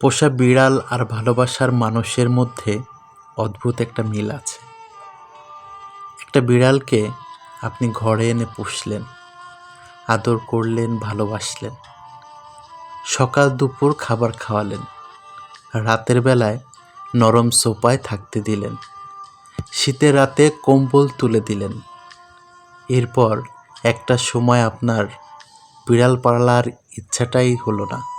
পোষা বিড়াল আর ভালোবাসার মানুষের মধ্যে অদ্ভুত একটা মিল আছে। একটা বিড়ালকে আপনি ঘরে এনে পুষলেন, আদর করলেন, ভালোবাসলেন। সকাল দুপুর খাবার খাওয়ালেন। রাতের বেলায় নরম সোপায় থাকতে দিলেন। শীতের রাতে কম্বল তুলে দিলেন। এরপর একটা সময় আপনার বিড়াল পালার ইচ্ছাটাই হলো না।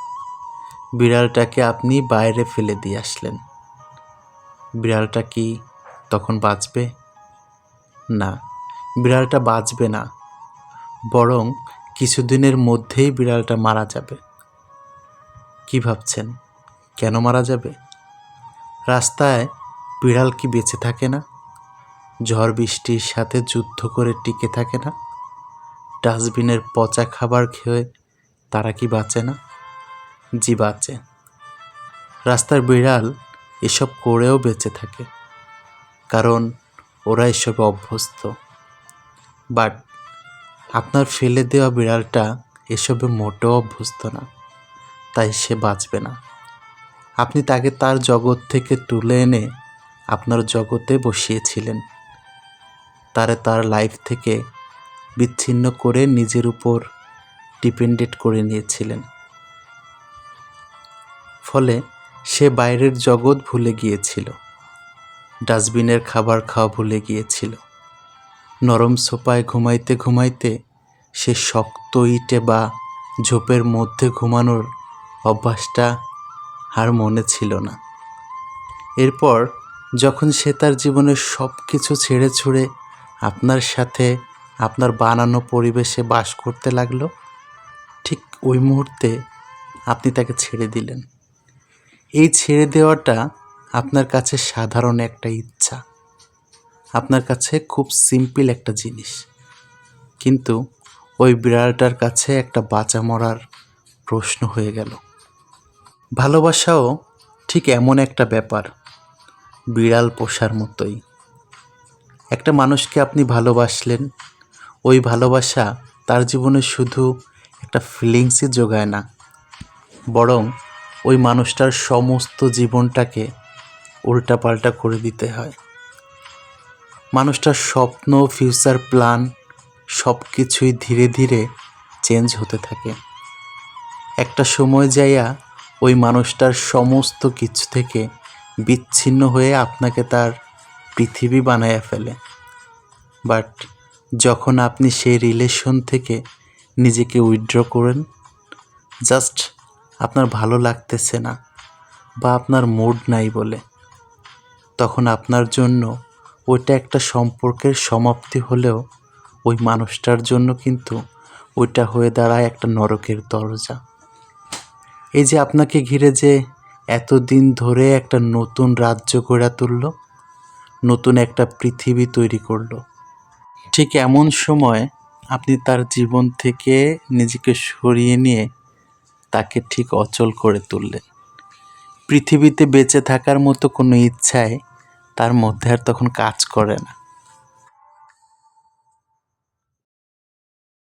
বিড়ালটাকে আপনি বাইরে ফেলে দিয়ে আসলেন। বিড়ালটা কি তখন বাঁচবে? না, বিড়ালটা বাঁচবে না। বরং কিছুদিনের মধ্যেই বিড়ালটা মারা যাবে। কি ভাবছেন? কেন মারা যাবে? রাস্তায় বিড়াল কি বেঁচে থাকে না? ঝড় বৃষ্টির সাথে যুদ্ধ করে টিকে থাকে না? ডাস্টবিনের পচা খাবার খেয়ে তারা কি বাঁচে না? জি বাঁচে রাস্তার বিড়াল এসব করেও বেঁচে থাকে, কারণ ওরা এসবে অভ্যস্ত। বাট আপনার ফেলে দেওয়া বিড়ালটা এসবে মোটেও অভ্যস্ত না, তাই সে বাঁচবে না। আপনি তাকে তার জগৎ থেকে তুলে এনে আপনার জগতে বসিয়েছিলেন। তারে তার লাইফ থেকে বিচ্ছিন্ন করে নিজের উপর ডিপেন্ডেন্ট করে নিয়েছিলেন। ফলে সে বাইরের জগৎ ভুলে গিয়েছিল। ডাস্টবিনের খাবার খাওয়া ভুলে গিয়েছিল। নরম সোপায় ঘুমাইতে ঘুমাইতে সে শক্ত ইটে বা ঝোপের মধ্যে ঘুমানোর অভ্যাসটা আর মনে ছিল না। এরপর যখন সে তার জীবনের সব কিছু ছেড়ে ছুড়ে আপনার সাথে আপনার বানানো পরিবেশে বাস করতে লাগল, ঠিক ওই মুহূর্তে আপনি তাকে ছেড়ে দিলেন। এই ছেড়ে দেওয়াটা আপনার কাছে সাধারণ একটা ইচ্ছা। আপনার কাছে খুব সিম্পল একটা জিনিস। কিন্তু ওই বিড়ালটার কাছে একটা বাঁচা মরার প্রশ্ন হয়ে গেল। ভালোবাসাও ঠিক এমন একটা ব্যাপার, বিড়াল পোষার মতোই। একটা মানুষকে আপনি ভালোবাসলেন, ওই ভালোবাসা তার জীবনে শুধু একটা ফিলিংসই যোগায় না, বরং ওই মানুষটার সমস্ত জীবনটাকে উল্টাপাল্টা করে দিতে হয়। মানুষটার স্বপ্ন ফিউচার প্ল্যান সব কিছুই ধীরে ধীরে চেঞ্জ হতে থাকে। একটা সময় যাইয়া ওই মানুষটার সমস্ত কিছু থেকে বিচ্ছিন্ন হয়ে আপনাকে তার পৃথিবী বানাইয়া ফেলে। বাট যখন আপনি সেই রিলেশন থেকে নিজেকে উইথড্র করেন জাস্ট আপনার ভালো লাগতেছে না বা আপনার মুড নাই বলে, তখন আপনার জন্য ওইটা একটা সম্পর্কের সমাপ্তি হলেও ওই মানুষটার জন্য কিন্তু ওইটা হয়ে দাঁড়ায় একটা নরকের দরজা। এই যে আপনাকে ঘিরে যে এতদিন ধরে একটা নতুন রাজ্য গড়ে তুলল, নতুন একটা পৃথিবী তৈরি করল, ঠিক এমন সময় আপনি তার জীবন থেকে নিজেকে সরিয়ে নিয়ে তাকে ঠিক অচল করে তুললেন পৃথিবীতে বেঁচে থাকার মতো কোনো ইচ্ছায় তার মধ্যে আর তখন কাজ করে না।